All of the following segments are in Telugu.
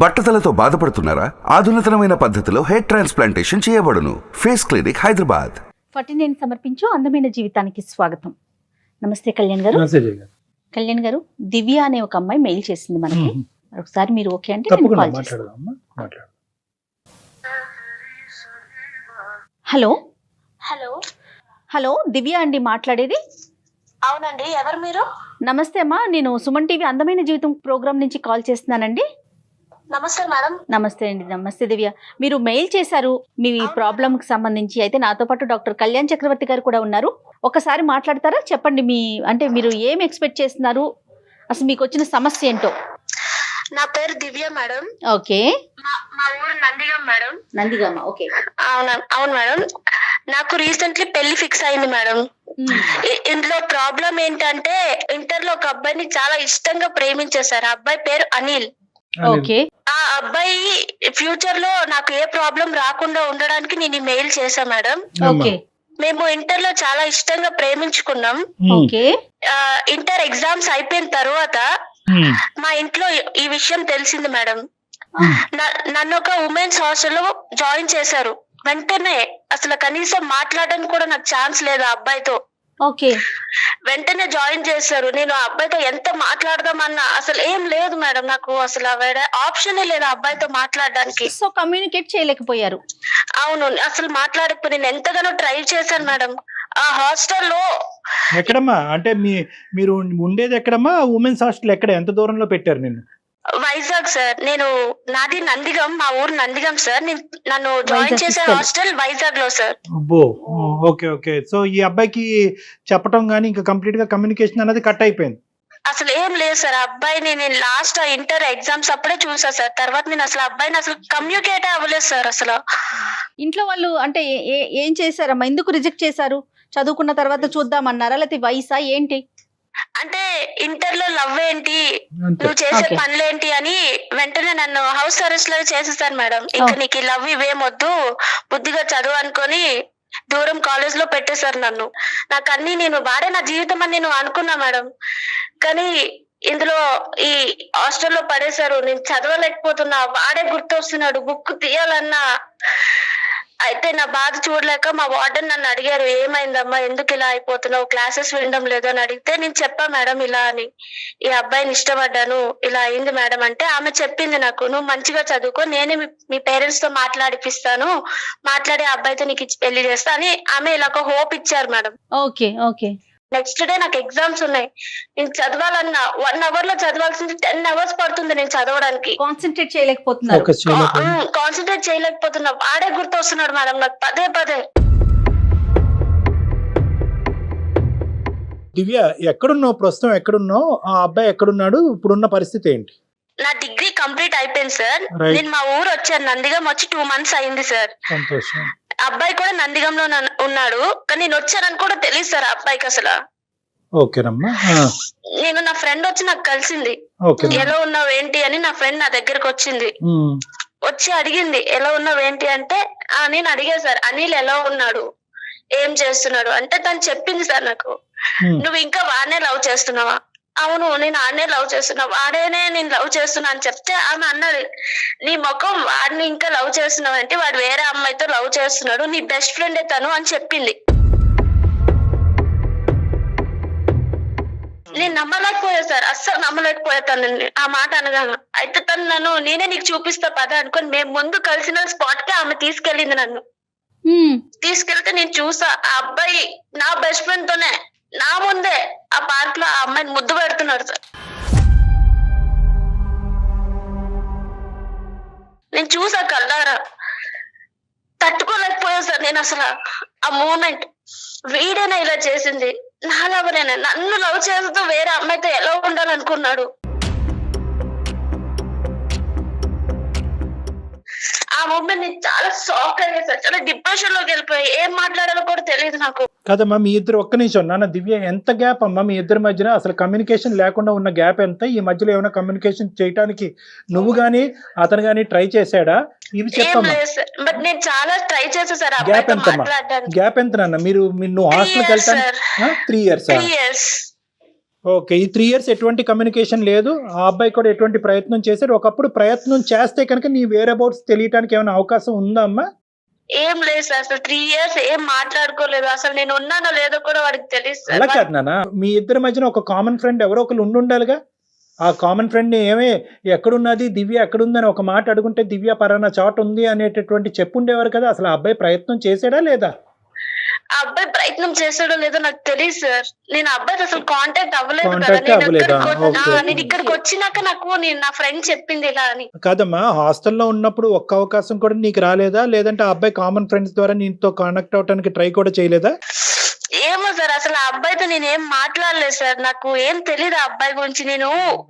బట్టతలతో బాధపడుతున్నారా? ఆధునితనమైన పద్ధతిలో హెయిర్ ట్రాన్స్ప్లాంటేషన్ చేయబడును. Face clinic Hyderabad. ఫటి నేను సమర్పించు అందమైన జీవితానికి స్వాగతం. నమస్తే కళ్యాణ్ గారు. నమస్తే జయ గారు. కళ్యాణ్ గారు దివ్య అనే ఒక అమ్మాయి మెయిల్ చేసింది మనకి. ఒకసారి మీరు ఓకే అంటే నేను తప్పకుండా కాల్ చేస్తాను మాట్లాడదాం అమ్మా మాట్లాడదాం హలో? హలో. హలో దివ్య అండి మాట్లాడేది? అవునండి ఎవరు మీరు? నమస్తే అమ్మా నేను సుమన్ టీవీ అందమైన జీవితం ప్రోగ్రామ్ నుంచి కాల్ చేస్తున్నానండి. నమస్తే మేడం. నమస్తే అండి నమస్తే దివ్య. మీరు మెయిల్ చేశారు మీ ప్రాబ్లంకి సంబంధించి అయితే నాతో పాటు డాక్టర్ కళ్యాణ్ చక్రవర్తి గారు కూడా ఉన్నారు. ఒకసారి మాట్లాడతారా? చెప్పండి మీ అంటే మీరు ఏం ఎక్స్పెక్ట్ చేస్తున్నారు? అసలు మీకు వచ్చిన సమస్య ఏంటో? నా పేరు దివ్య మేడం. ఓకే. మా ఊరు నందిగం మేడం. నందిగామ ఓకే. అవునా అవును మేడం. నాకు రీసెంట్లీ పెళ్ళి ఫిక్స్ అయింది మేడం. ఇందులో ప్రాబ్లం ఏంటంటే ఇంటర్లో ఒక అబ్బాయిని చాలా ఇష్టంగా ప్రేమించేశారు. ఆ అబ్బాయి పేరు అనిల్. ఓకే. ఆ అబ్బాయి ఫ్యూచర్లో నాకు ఏ ప్రాబ్లం రాకుండా ఉండడానికి నేను మెయిల్ చేశా మేడం ఓకే. మేము ఇంటర్లో చాలా ఇష్టంగా ప్రేమించుకున్నాం. ఓకే. ఇంటర్ ఎగ్జామ్స్ అయిపోయిన తర్వాత మా ఇంట్లో ఈ- విషయం తెలిసింది మేడం న- నన్ను ఒక ఉమెన్స్ హాస్టల్లో జాయిన్ చేశారు. వెంటనే అసలు కనీసం మాట్లాడడానికి కూడా నాకు ఛాన్స్ లేదు ఆ అబ్బాయితో. ఓకే. వెంటనే జాయిన్ చేశారు. నేను ఆ అబ్బాయితో ఎంత మాట్లాడదామన్నా అసలు ఏం లేదు మేడం నాకు అసలు వేరే ఆప్షన్ లేదు ఆ అబ్బాయితో మాట్లాడడానికి. సో కమ్యూనికేట్ చేయలేకపోయారు. అవును అసలు మాట్లాడకపోయి నేను ఎంతగానో ట్రై చేశాను మేడం. ఆ హాస్టల్లో ఎక్కడమ్మా? అంటే మీ మీరు ఉండేది ఎక్కడమ్మా? ఉమెన్స్ హాస్టల్ ఎక్కడ? ఎంత దూరంలో పెట్టారు నిన్ను? వైజాగ్ సార్. నేను నాది నందిగం మా ఊరు నందిగం సార్. నేను నన్ను జాయిన్ చేసే. హాస్టల్ వైజాగ్లో సార్. అబ్బో ఓకే ఓకే. సో ఈ అబ్బాయికి చెప్పటం కానీ ఇంకా కంప్లీట్గా కమ్యూనికేషన్ అనేది కట్ అయిపోయింది. అసలు ఏం లేదు సార్. ఆ అబ్బాయిని నేను లాస్ట్ ఇంటర్ ఎగ్జామ్స్ అప్పుడే చూసా సార్. తర్వాత నేను అసలు అబ్బాయిని అసలు కమ్యూనికేట్ అవ్వలేదు సార్ అసలు. ఇంట్లో వాళ్ళు అంటే ఏ- ఏ- ఏం చేశారమ్మా? ఎందుకు రిజెక్ట్ చేశారు? చదువుకున్న తర్వాత చూద్దామన్నారా? లేకపోతే వయసా? ఏంటి? అంటే ఇంటర్లో లవ్ ఏంటి? నువ్వు చేసే. పనులేంటి అని వెంటనే నన్ను హౌస్ అరెస్ట్లో చేసేసాను మేడం. ఇంకా. నీకు లవ్ ఇవేమొద్దు బుద్ధిగా చదువు అనుకొని దూరం కాలేజ్లో పెట్టేశారు నన్ను. నాకు అన్ని నేను వాడే నా జీవితం అని నేను అనుకున్నా మేడం. కానీ ఇందులో ఈ హాస్టల్లో పడేశారు. నేను చదవలేకపోతున్నా. వాడే గుర్తొస్తున్నాడు. బుక్ తీయాలన్నా అయితే నా బాధ చూడలేక మా వార్డెన్ నన్ను అడిగారు ఏమైందమ్మా? ఎందుకు ఇలా అయిపోతున్నావు? క్లాసెస్ వినడం లేదు అని అడిగితే నేను చెప్పా మేడం ఇలా అని. ఈ అబ్బాయిని ఇష్టపడ్డాను ఇలా అయింది మేడం అంటే ఆమె చెప్పింది నాకు నువ్వు మంచిగా చదువుకో నేనే మీ- పేరెంట్స్తో మాట్లాడిపిస్తాను మాట్లాడే అబ్బాయితో నీకు ఇచ్చి పెళ్ళి చేస్తా అని ఆమె ఇలా ఒక హోప్ ఇచ్చారు madam. Okay okay. Next day నాకు ఎగ్జామ్స్ ఉన్నాయి. నేను చదవాలన్నా వన్ అవర్లో చదవాల్సింది టెన్ అవర్స్ పడుతుంది నేను చదవడానికి. కాన్సన్ట్రేట్ చేయలేకపోయింది కాన్సన్ట్రేట్ చేయలేకపోతున్నా. వాడే గుర్తొస్తున్నాడు మేడం నాకు. పదే పదే. దివ్య ఎక్కడున్నావు? ప్రస్తుతం ఎక్కడున్నావు? ఆ అబ్బాయి ఎక్కడున్నాడు? ఇప్పుడున్న పరిస్థితి ఏంటి? నా డిగ్రీ కంప్లీట్ అయిపోయింది సార్. నేను మా ఊరు వచ్చాను. నందిగం వచ్చి టూ మంత్స్ అయింది సార్. సంతోషం. అబ్బాయి కూడా నందిగంలో ఉన్నాడు. కానీ నేను వచ్చానని కూడా తెలియదు సార్ అబ్బాయికి అసలు. ఓకేనమ్మా నేను నా ఫ్రెండ్ వచ్చి నాకు కలిసింది. ఎలా ఉన్నావు ఏంటి? అని నా ఫ్రెండ్ నా దగ్గరకు వచ్చింది. వచ్చి అడిగింది ఎలా ఉన్నావు ఏంటి? అంటే ఆ నేను అడిగా సార్ అనిల్ ఎలా ఉన్నాడు? ఏం చేస్తున్నాడు? అంటే తను చెప్పింది సార్ నాకు. నువ్వు ఇంకా వాడినే లవ్ చేస్తున్నావా? అవును నేను ఆడనే లవ్ చేస్తున్నా. వాడేనే నేను లవ్ చేస్తున్నా అని చెప్తే ఆమె అన్నది నీ ముఖం వాడిని ఇంకా లవ్ చేస్తున్నావు అంటే వాడు వేరే అమ్మాయితో లవ్ చేస్తున్నాడు నీ బెస్ట్ ఫ్రెండే తను అని చెప్పింది. నేను నమ్మలేకపోయా సార్ అస్సలు నమ్మలేకపోయా తనని. ఆ మాట అనగానే అయితే తను నన్ను నేనే నీకు చూపిస్తా పద అనుకొని మేము ముందు కలిసిన స్పాట్కి ఆమె తీసుకెళ్ళింది నన్ను. తీసుకెళ్తే నేను చూసా ఆ అబ్బాయి నా బెస్ట్ ఫ్రెండ్ తోనే నా ముందే ఆ పార్క్లో ఆ అమ్మాయిని ముద్దు పెడుతున్నాడు సార్. నేను చూసా కల్లారా తట్టుకోలేకపోయా సార్ నేను అసలు ఆ మూమెంట్ వీడేనా ఇలా చేసింది? నా లవరేనా నన్ను లవ్ చేస్తూ వేరే అమ్మాయితో ఎలా ఉండాలనుకున్నాడు? ఆ మూమెంట్ నేను చాలా షాక్ అయ్యా సార్. చాలా డిప్రెషన్లోకి వెళ్ళిపోయి ఏం మాట్లాడాలో కూడా తెలియదు నాకు. కదమ్మా మీ ఇద్దరు ఒక్క నిమిషం నాన్న దివ్య ఎంత గ్యాప్ అమ్మా మీ ఇద్దరి మధ్యన? అసలు కమ్యూనికేషన్ లేకుండా ఉన్న గ్యాప్ ఎంత? ఈ మధ్యలో ఏమైనా కమ్యూనికేషన్ చేయడానికి నువ్వు గాని అతను గాని ట్రై చేశాడా? ఇవి చెప్పమ్మా. లేదు సార్. బట్ నేను చాలా ట్రై చేసా సార్ గ్యాప్ ఎంతమ్మా? మాట్లాడడానికి. గ్యాప్ ఎంత నాన్న? మీరు నువ్వు హాస్టల్కి years, వెళ్తాను three years three years okay ఈ త్రీ ఇయర్స్ ఎటువంటి కమ్యూనికేషన్ లేదు. ఆ అబ్బాయి కూడా ఎటువంటి ప్రయత్నం చేశాడు? ఒకప్పుడు ప్రయత్నం చేస్తే కనుక నీ వేరే అబౌట్స్ తెలియటానికి ఏమైనా అవకాశం ఉందా అమ్మా? ఏం లేదు సార్ అసలు త్రీ ఇయర్స్ ఏం మాట్లాడుకోలేదు. అసలు నేను ఉన్నానో లేదో కూడా వాడికి తెలియదు సార్. కాదు నాన్న మీ ఇద్దరి మధ్యన ఒక కామన్ ఫ్రెండ్ ఎవరో ఒకరు ఉండుండాలిగా ఆ కామన్ ఫ్రెండ్ని ఏమే ఎక్కడున్నది దివ్య ఎక్కడుందని ఒక మాట అడుగుంటే దివ్య పరానా చాటు ఉంది అనేటటువంటి చెప్పుండేవారు కదా అసలు ఆ అబ్బాయి ప్రయత్నం చేసాడా లేదా? ఆ అబ్బాయి ప్రయత్నం చేస్తాడో లేదో నాకు తెలియదు సార్. నేను అబ్బాయి అసలు కాంటాక్ట్ అవ్వలేదు కదా. Contact నేను అవ్వలేదా? ఇక్కడికి వచ్చి- Okay. ఆ, నేను ఇక్కడికి వచ్చినాక నాకు నేను నా ఫ్రెండ్ చెప్పింది ఇలా అని. కాదమ్మా హాస్టల్లో ఉన్నప్పుడు ఒక్క అవకాశం కూడా నీకు రాలేదా? లేదంటే ఆ అబ్బాయి కామన్ ఫ్రెండ్స్ ద్వారా నీతో కానెక్ట్ అవడానికి ట్రై కూడా చేయలేదా? సార్ అసలు ఆ అబ్బాయితో నేను ఏం మాట్లాడలేదు సార్. నాకు ఏం తెలియదు ఆ అబ్బాయి గురించి. నేను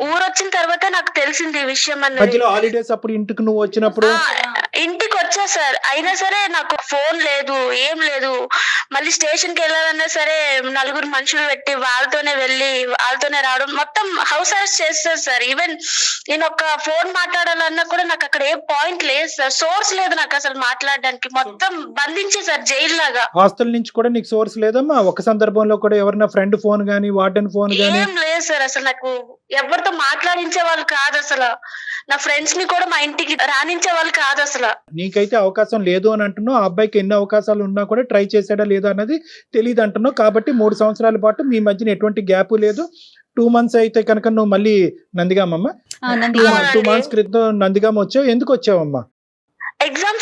ఊరొచ్చిన తర్వాత నాకు తెలిసింది ఈ విషయం అన్నది. మధ్యలో హాలిడేస్ అప్పుడు ఇంటికి నువ్వు వచ్చినప్పుడు? ఆ, ఇంటికి వచ్చా సార్. అయినా సరే నాకు ఫోన్ లేదు ఏం లేదు. మళ్ళీ స్టేషన్కి వెళ్ళాలన్నా సరే నలుగురు మనుషులు పెట్టి వాళ్ళతోనే వెళ్ళి వాళ్ళతోనే రావడం. మొత్తం హౌస్ అరెస్ట్ చేస్తారు సార్. ఈవెన్ నేను ఒక ఫోన్ మాట్లాడాలన్నా కూడా నాకు అక్కడ ఏ పాయింట్ లేదు సార్. సోర్స్ లేదు నాకు అసలు మాట్లాడడానికి. మొత్తం బంధించేసారు జైలు లాగా హాస్టల్ నుంచి కూడా నీకు సోర్స్ లేదమ్మా? ఒక సందర్భంలో కూడా ఎవరైనా ఫ్రెండ్ ఫోన్ గానీ వార్డెన్ ఫోన్ గానీ ఏం లేదు సార్ అసలు నాకు ఎవరితో మాట్లాడించే వాళ్ళు కాదు అసలు. నా ఫ్రెండ్స్ని కూడా మా ఇంటికి రానించే వాళ్ళు కాదు అసలు. నీకైతే అవకాశం లేదు అని అంటున్నావు ఆ అబ్బాయికి ఎన్ని అవకాశాలు ఉన్నా కూడా ట్రై చేశాడా లేదా అన్నది తెలియదు అంటున్నావు. కాబట్టి మూడు సంవత్సరాల పాటు మీ మధ్యన ఎటువంటి గ్యాప్ లేదు. టూ మంత్స్ అయితే కనుక నువ్వు మళ్ళీ నందిగామమ్మ? ఆ. టూ మంత్స్ క్రితం నందిగామ వచ్చావు. ఎందుకు వచ్చావమ్మా?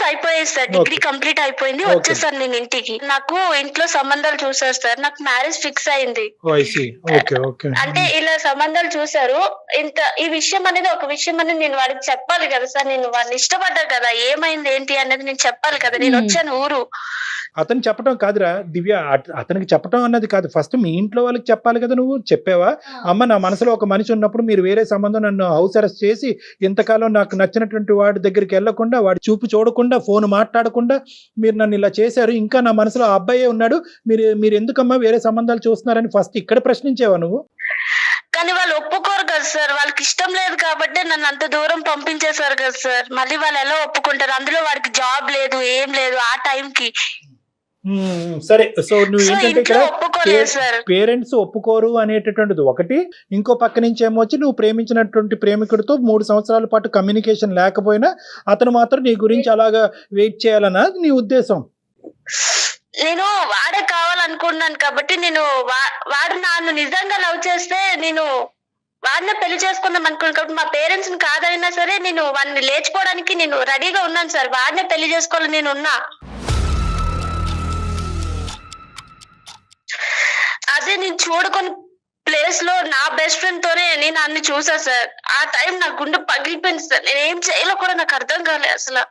అయిపోయాయి సార్. డిగ్రీ కంప్లీట్ అయిపోయింది. వచ్చేసాను నేను ఇంటికి. నాకు ఇంట్లో సంబంధాలు చూసారు సార్. నాకు మ్యారేజ్ ఫిక్స్ అయింది. ఐసి ఓకే ఓకే అంటే ఇలా సంబంధాలు చూసారు ఇంత ఈ విషయం అనేది ఒక విషయం అనేది నేను వాడికి చెప్పాలి కదా సార్. నేను వాడిని ఇష్టపడ్డా కదా. ఏమైంది ఏంటి అనేది నేను చెప్పాలి కదా. నేను Hmm. వచ్చాను ఊరు. అతను చెప్పడం కాదురా దివ్య అత- అతనికి చెప్పడం అన్నది కాదు. ఫస్ట్ మీ ఇంట్లో వాళ్ళకి చెప్పాలి కదా నువ్వు? చెప్పావా? అమ్మ నా మనసులో ఒక మనిషి ఉన్నప్పుడు మీరు వేరే సంబంధం నన్ను హౌస్ అరెస్ట్ చేసి ఇంతకాలం నాకు నచ్చినటువంటి వాడి దగ్గరికి వెళ్ళకుండా వాడి చూపు చూడకుండా ఫోన్ మాట్లాడకుండా మీరు నన్ను ఇలా చేశారు. ఇంకా నా మనసులో ఆ అబ్బాయే ఉన్నాడు. మీరు మీరు ఎందుకమ్మా వేరే సంబంధాలు చూస్తున్నారని ఫస్ట్ ఇక్కడ ప్రశ్నించేవా నువ్వు? కానీ వాళ్ళు ఒప్పుకోరు కదా సార్. వాళ్ళకి ఇష్టం లేదు కాబట్టి నన్ను అంత దూరం పంపించేశారు కదా సార్. మళ్ళీ వాళ్ళు ఎలా ఒప్పుకుంటారు? అందులో వాడికి జాబ్ లేదు ఏం లేదు. ఆ టైంకి సరే సో నువ్వు ఏంటంటే ఇక్కడ పేరెంట్స్ ఒప్పుకోరు అనేటటువంటిది ఒకటి. ఇంకో పక్క నుంచి ఏమో వచ్చి నువ్వు ప్రేమించినటువంటి ప్రేమికుడితో మూడు సంవత్సరాల పాటు కమ్యూనికేషన్ లేకపోయినా అతను మాత్రం నీ గురించి అలాగా వెయిట్ చేయాలన్న నీ ఉద్దేశం. నేను వాడే కావాలనుకున్నాను కాబట్టి నేను వాడు నన్ను నిజంగా లవ్ చేస్తే నేను వాడినే పెళ్ళి చేసుకుందాం అనుకున్నాను కాబట్టి మా పేరెంట్స్ని కాదైనా సరే నేను వాడిని లేచిపోవడానికి నేను రెడీగా ఉన్నాను సార్. వాడినే పెళ్ళి చేసుకోవాలని నేను ఉన్నా. అదే నేను చూడకొని ప్లేస్లో నా బెస్ట్ ఫ్రెండ్ తోనే నేను అన్ని చూసా సార్ ఆ టైం నా గుండె పగిలిపోయింది సార్ నేను ఏం చేయాలో కూడా నాకు అర్థం కాలేదు అసలు.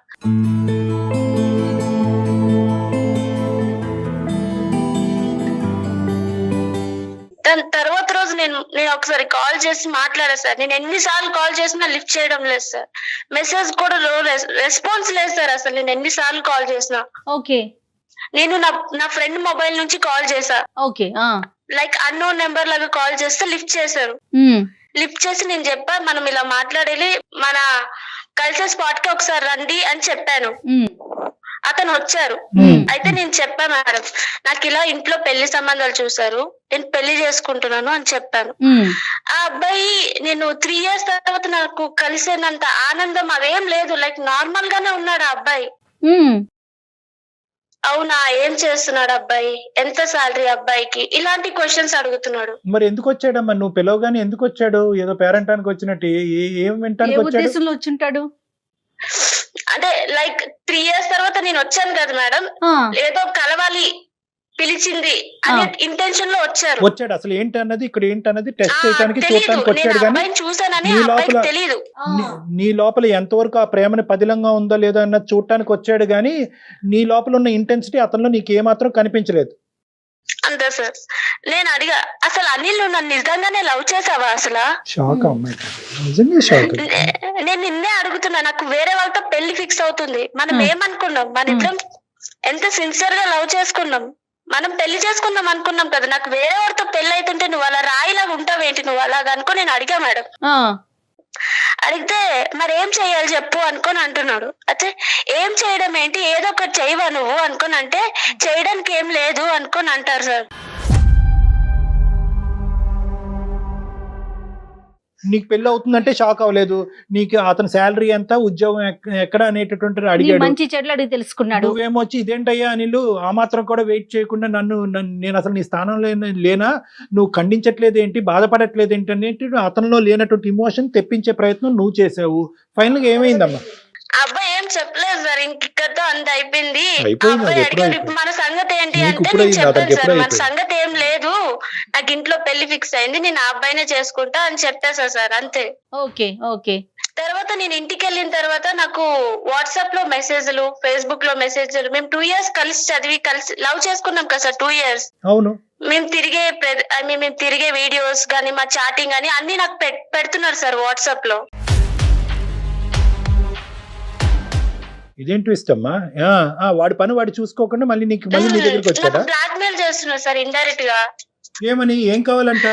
దాని తర్వాత రోజు నేను నేను ఒకసారి కాల్ చేసి మాట్లాడా సార్ నేను ఎన్నిసార్లు కాల్ చేసినా లిఫ్ట్ చేయడం లేదు సార్ మెసేజ్ కూడా రెస్పాన్స్ లేదు సార్ అసలు. నేను ఎన్నిసార్లు కాల్ చేసినా. ఓకే నేను నా నా ఫ్రెండ్ మొబైల్ నుంచి కాల్ చేసా. ఓకే లైక్ అన్నోన్ నెంబర్ లాగా కాల్ చేస్తే లిఫ్ట్ చేశారు. లిఫ్ట్ చేసి నేను చెప్పా మనం ఇలా మాట్లాడాలి మన కలిసే స్పాట్కి ఒకసారి రండి అని చెప్పాను. ఉమ్, అతను వచ్చారు. ఉమ్, అయితే నేను చెప్పా మేడం నాకు ఇలా ఇంట్లో పెళ్ళి సంబంధాలు చూసారు నేను పెళ్ళి చేసుకుంటున్నాను అని చెప్పాను. ఆ అబ్బాయి నేను త్రీ ఇయర్స్ తర్వాత నాకు కలిసేనంత ఆనందం అదేం లేదు. లైక్ నార్మల్ గానే ఉన్నాడు ఆ అబ్బాయి. అవునా ఏం చేస్తున్నాడు అబ్బాయి? ఎంత సాలరీ అబ్బాయికి? ఇలాంటి క్వశ్చన్స్ అడుగుతున్నాడు. మరి ఎందుకు వచ్చాడమ్మా? నువ్వు పిలవగానే ఎందుకు వచ్చాడు? ఏదో పేరెంటానికి వచ్చినట్టు ఏ- ఏ- వింటానికి వచ్చాడు? ఉద్దేశంలో వచ్చుంటాడు? అంటే లైక్ త్రీ ఇయర్స్ తర్వాత నేను వచ్చాను కదా మేడం ఆ, ఏదో కలవాలి. పిలిచింది అనే ఇంటెన్షన్లో వచ్చారు. వచ్చాడు. అసలు ఏంటి అన్నది? ఇక్కడ ఏంటి అన్నది? టెస్ట్ చేయడానికి చూడటానికి వచ్చాడు కానీ నీ లోపల-. నీ- లోపల ఎంతవరకు ఆ ప్రేమని పదిలంగా ఉందో లేదో అన్నది చూడటానికి వచ్చాడు కానీ నీ లోపల ఉన్న ఇంటెన్సిటీ అతనిలో నీకు ఏమాత్రం కనిపించలేదు. అంతే సార్. నేను అడిగా అసలు అనిల్ నువ్వు నన్ను నిజంగానే లవ్ చేసావా అసలు? షాక్ నిజంగా షాక్ నేను నిన్నే అడుగుతున్నా నాకు వేరే వాళ్ళతో పెళ్ళి ఫిక్స్ అవుతుంది. మనం Hmm. ఏమనుకున్నాం? మన ఇద్దరం ఎంత సిన్సియర్గా లవ్ చేసుకున్నాం. మనం పెళ్ళి చేసుకుందాం అనుకున్నాం కదా నాకు వేరే వాడితో పెళ్ళి అవుతుంటే నువ్వు అలా రాయిలాగా ఉంటావేంటి? నువ్వు అలాగా అనుకో నేను అడిగా మేడం. అడిగితే మరి ఏం చెయ్యాలి చెప్పు అనుకొని అంటున్నాడు. అయితే ఏం చేయడం ఏంటి? ఏదో ఒకటి చేయవా నువ్వు? అనుకొని అంటే చేయడానికి ఏం లేదు అనుకొని అంటారు సార్. నీకు పెళ్ళి అవుతుందంటే షాక్ అవ్వలేదు. నీకు అతని శాలరీ ఎంత ఉద్యోగం ఎక్- ఎక్కడ అనేటటువంటి నీ అడిగాడు. మంచి చెడులు అడిగి తెలుసుకున్నాడు. నువ్వేమొచ్చి ఇదేంటయ్యా అనిలు ఆ మాత్రం కూడా వెయిట్ చేయకుండా నన్ను నేను అసలు నీ స్థానంలో లేన- లేనా? నువ్వు ఖండించట్లేదు ఏంటి? బాధపడట్లేదు ఏంటి? అనేది అతనిలో లేనటువంటి ఇమోషన్ తెప్పించే ప్రయత్నం నువ్వు చేసావు. ఫైనల్గా ఏమైందమ్మా? అబ్బాయి ఏం చెప్పలేదు సార్. ఇంక ఇక్కడతో అంత అయిపోయింది. అబ్బాయి అడిగాడు అయిపోయింది. "ఇప్పుడు మన సంగతి ఏంటి అంటే నేను చెప్పాను సార్. మన. సంగతి ఏం లేదు. నాకు ఇంట్లో పెళ్ళి ఫిక్స్ అయింది నేను ఆ అబ్బాయినే చేసుకుంటా అని చెప్పేసా సార్ అంతే. Okay okay. తర్వాత నేను ఇంటికి వెళ్ళిన తర్వాత నాకు వాట్సాప్లో మెసేజ్లు ఫేస్బుక్లో మెసేజ్లు మేము టూ ఇయర్స్ కలిసి చదివి కలిసి లవ్ చేసుకున్నాం కదా సార్ టూ ఇయర్స్ అవును. మేము తిరిగే I mean, మేము తిరిగే వీడియోస్ కానీ మా చాటింగ్ కానీ అన్ని నాకు పెడుతున్నారు సార్ వాట్సాప్లో ఇదేం ట్విస్ట్ అమ్మా? ఆ, ఆ, వాడి పని వాడు చూసుకోకుండా మళ్ళీ నీకు మళ్ళీ నీ దగ్గరికి వచ్చాడా? బ్లాక్ మెయిల్ చేస్తున్నారు సార్ ఇండైరెక్ట్గా. ఏమని? ఏం కావాలంట?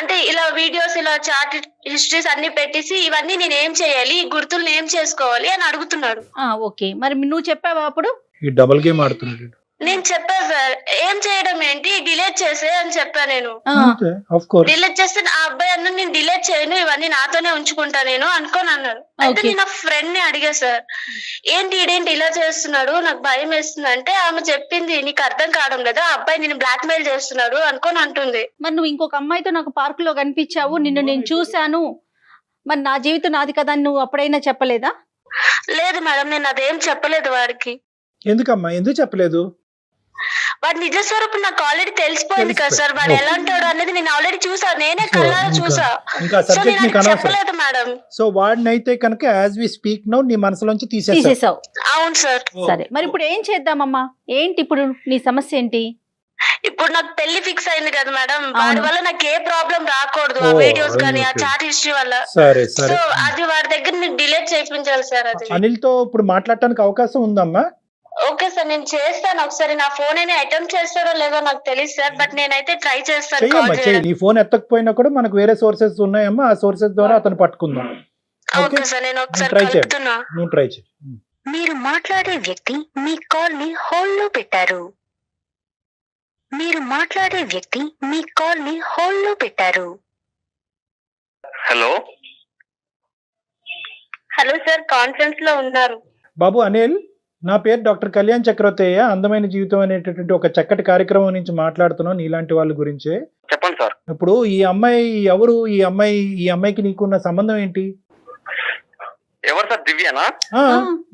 అంటే ఇలా వీడియోస్ ఇలా చాట్ హిస్టరీస్ అన్ని పెట్టేసి ఇవన్నీ నేను ఏం చేయాలి? ఈ గుర్తులు ఏం చేసుకోవాలి? అని అడుగుతున్నాడు. ఆ, ఓకే. మరి నువ్వు చెప్పావా అప్పుడు? ఈ డబుల్ గేమ్ ఆడుతున్నాడు. నేను చెప్పా సార్ ఏం చేయడం ఏంటి? డిలీట్ చేసే అని చెప్పా నేను. డిలీట్ చేస్తే ఆ అబ్బాయి అన్న నేను డిలీట్ చేయను ఇవన్నీ నాతోనే ఉంచుకుంటా నేను అనుకోని అన్నాడు. అయితే. నేను నా ఫ్రెండ్ని అడిగా సార్ ఏంటి ఇదేంటి ఇలా చేస్తున్నాడు? నాకు భయం వేస్తుంది. అంటే ఆమె చెప్పింది నీకు అర్థం కావడం లేదా? ఆ అబ్బాయి నేను బ్లాక్ మెయిల్ చేస్తున్నాడు అనుకోని అంటుంది. మరి నువ్వు ఇంకొక అమ్మాయితో నాకు పార్క్లో కనిపించావు నిన్ను నేను చూశాను. మరి నా జీవితం నాది కదా అని నువ్వు అప్పుడైనా చెప్పలేదా? లేదు మేడం నేను అదేం చెప్పలేదు వాడికి. ఎందుకమ్మా? ఎందుకు చెప్పలేదు? వాడి నిజ స్వరూపం నాకు ఆల్రెడీ తెలిసిపోయింది కదా సార్. వాడు ఎలా ఉంటాడు అనేది నేను ఆల్రెడీ చూసా. నేనే కళ్ళారా చూసా. ఇంకా సో సబ్జెక్ట్ నేను చెప్పలేదు మేడం. సో వాడినైతే కనుక యాజ్ వి స్పీక్ నౌ నీ మనసులోంచి తీసేసావు. అవును సార్. సరే. మరి ఇప్పుడు ఏం చేద్దామమ్మా? ఏంటి ఇప్పుడు నీ సమస్య ఏంటి? ఇప్పుడు నాకు పెళ్ళి ఫిక్స్ అయింది కదా మేడం. వాడి. వల్ల నాకు ఏ ప్రాబ్లం రాకూడదు ఆ వీడియోస్ కానీ ఆ. చాట్ హిస్టరీ వల్ల. సరే సో అది వాడి దగ్గర నేను డిలీట్ చేయించాలి సార్ అది. అనిల్తో ఇప్పుడు మాట్లాడటానికి అవకాశం ఉందమ్మా? ఓకే సార్ నేను చేస్తాను. ఒకసారి నా ఫోన్ అయినా అటెంప్ట్ చేస్తారో లేదో నాకు తెలియదు సార్ బట్ నేనైతే ట్రై చేస్తాను నీ ఫోన్ ఎత్తకపోయినా కూడా మనకు వేరే సోర్సెస్ ఉన్నాయమ్మా ఆ సోర్సెస్ ద్వారా అతను పట్టుకుందాం. ఓకే సార్ నేను ఒకసారి చేయండి. కలుపుతున్నా. నువ్వు ట్రై చేయి మీరు మాట్లాడే వ్యక్తి మీ కాల్ని హోల్డ్లో పెట్టారు. మీరు మాట్లాడే వ్యక్తి మీ కాల్ని హోల్డ్లో పెట్టారు. హలో? హలో సార్ కాన్ఫరెన్స్లో ఉన్నారు. బాబు అనిల్? నా పేరు డాక్టర్ కళ్యాణ్ చక్రవర్తయ్య అందమైన జీవితం అనేటటువంటి ఒక చక్కటి కార్యక్రమం నుంచి మాట్లాడుతున్నాం నీలాంటి వాళ్ళ గురించే. చెప్పండి సార్. ఇప్పుడు ఈ అమ్మాయి ఎవరు? ఈ అమ్మాయి ఈ అమ్మాయికి నీకున్న సంబంధం ఏంటి? ఎవరు సార్? దివ్యనా? ఆ,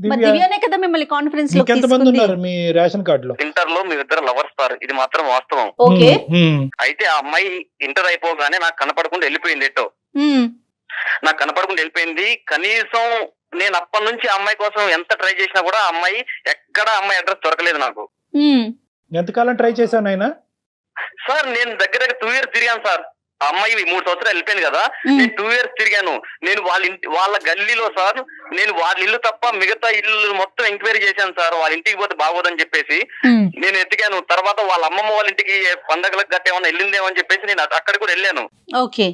మరి దివ్య. దివ్యానే కదా మిమ్మల్ని కాన్ఫరెన్స్లో ఇంకెంతమంది ఉన్నారు మీ రేషన్ కార్డులో? ఇంటర్లో మీ ఇద్దరు లవర్స్ సార్. ఇది మాత్రం వాస్తవం. ఓకే. అయితే ఆ అమ్మాయి ఇంటర్ అయిపోగానే నాకు కనపడకుండా వెళ్ళిపోయింది ఎటో. ఉమ్, నాకు కనపడకుండా వెళ్ళిపోయింది. కనీసం నేను అప్పటి నుంచి ఆ అమ్మాయి కోసం ఎంత ట్రై చేసినా కూడా ఆ అమ్మాయి ఎక్కడ అమ్మాయి అడ్రస్ దొరకలేదు నాకు. ఎంతకాలం ట్రై చేశావు నాయనా? సార్ నేను దగ్గర దగ్గర టూ ఇయర్స్ తిరిగాను సార్. అమ్మాయి మూడు సంవత్సరాలు వెళ్ళిపోయింది కదా. నేను టూ ఇయర్స్ తిరిగాను. నేను వాళ్ళ ఇంటి వాళ్ళ గల్లీలో సార్ నేను వాళ్ళ ఇల్లు తప్ప మిగతా ఇల్లు మొత్తం ఎంక్వైరీ చేశాను సార్. వాళ్ళ ఇంటికి పోతే బాగోదని చెప్పేసి నేను ఎతికాను తర్వాత వాళ్ళ అమ్మమ్మ వాళ్ళ ఇంటికి పండగలకు గట్ట ఏమన్నా వెళ్ళిందేమో అని చెప్పేసి నేను అక్కడ కూడా వెళ్ళాను. ఓకే.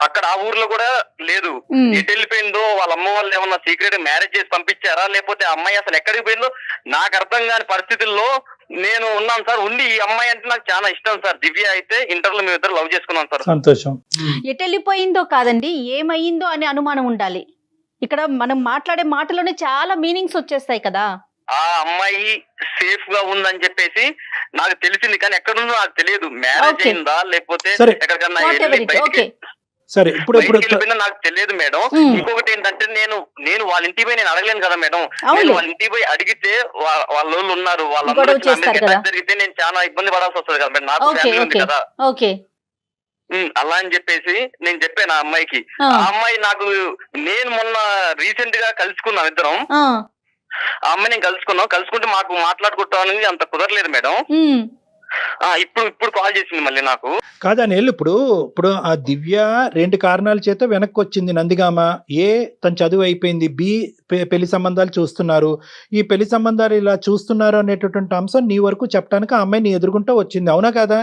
అక్కడ ఆ ఊర్లో కూడా లేదు. ఎటు వెళ్ళిపోయిందో వాళ్ళ అమ్మ వాళ్ళు ఏమన్నా సీక్రెట్ మ్యారేజ్ చేసి పంపించారా? లేకపోతే అమ్మాయి అసలు ఎక్కడికి పోయిందో నాకు అర్థం కాని పరిస్థితుల్లో నేను ఉన్నాను సార్. ఉండి ఈ అమ్మాయి అంటే నాకు చాలా ఇష్టం సార్. దివ్య అయితే ఇంటర్లో మేము ఇద్దరు లవ్ చేసుకున్నాం సార్. సంతోషం. ఎటు వెళ్ళిపోయిందో కాదండి. ఏమయ్యిందో అనే అనుమానం ఉండాలి. ఇక్కడ మనం మాట్లాడే మాటలోనే చాలా మీనింగ్స్ వచ్చేస్తాయి కదా. ఆ అమ్మాయి సేఫ్గా ఉందని చెప్పేసి నాకు తెలిసింది. కానీ ఎక్కడుందో నాకు తెలియదు. Marriage Okay. అయిందా? లేకపోతే సరే. ఎక్కడికన్నా బయటికి సరే ఇప్పుడు వెళ్ళిపోయినా నాకు తెలియదు మేడం. ఇంకొకటి ఏంటంటే నేను నేను వాళ్ళ ఇంటికి పోయి నేను అడగలేను కదా మేడం. నేను వాళ్ళ ఇంటికి పోయి అడిగితే వాళ్ళ వాళ్ళు ఉన్నారు వాళ్ళ గొడవ చేస్తారు కదా. జరిగితే నేను చాలా ఇబ్బంది పడాల్సి వస్తుంది కదా మేడం. నాకు ఓకే ఫ్యామిలీ ఉంది కదా. ఓకే. అలా అని చెప్పేసి నేను చెప్పాను ఆ అమ్మాయికి. ఆ, అమ్మాయి నాకు నేను మొన్న రీసెంట్గా కలుసుకున్నాం ఇద్దరం. ఆ, అమ్మాయి నేను కలుసుకున్నాం. కలుసుకుంటే మాకు మాట్లాడుకుంటాం అంత కుదరలేదు మేడం. ఇప్పుడు ఇప్పుడు కాల్ చేసింది మళ్ళీ నాకు. కాదు అనిల్ ఇప్పుడు ఇప్పుడు ఆ దివ్య రెండు కారణాల చేత వెనక్కి వచ్చింది నందిగామ. ఏ తన చదువు అయిపోయింది. బి పె- పెళ్ళి సంబంధాలు చూస్తున్నారు. ఈ పెళ్ళి సంబంధాలు ఇలా చూస్తున్నారు అనేటటువంటి అంశం నీ వరకు చెప్పడానికి ఆ అమ్మాయి నీ ఎదుర్కొంటూ వచ్చింది. అవునా కదా?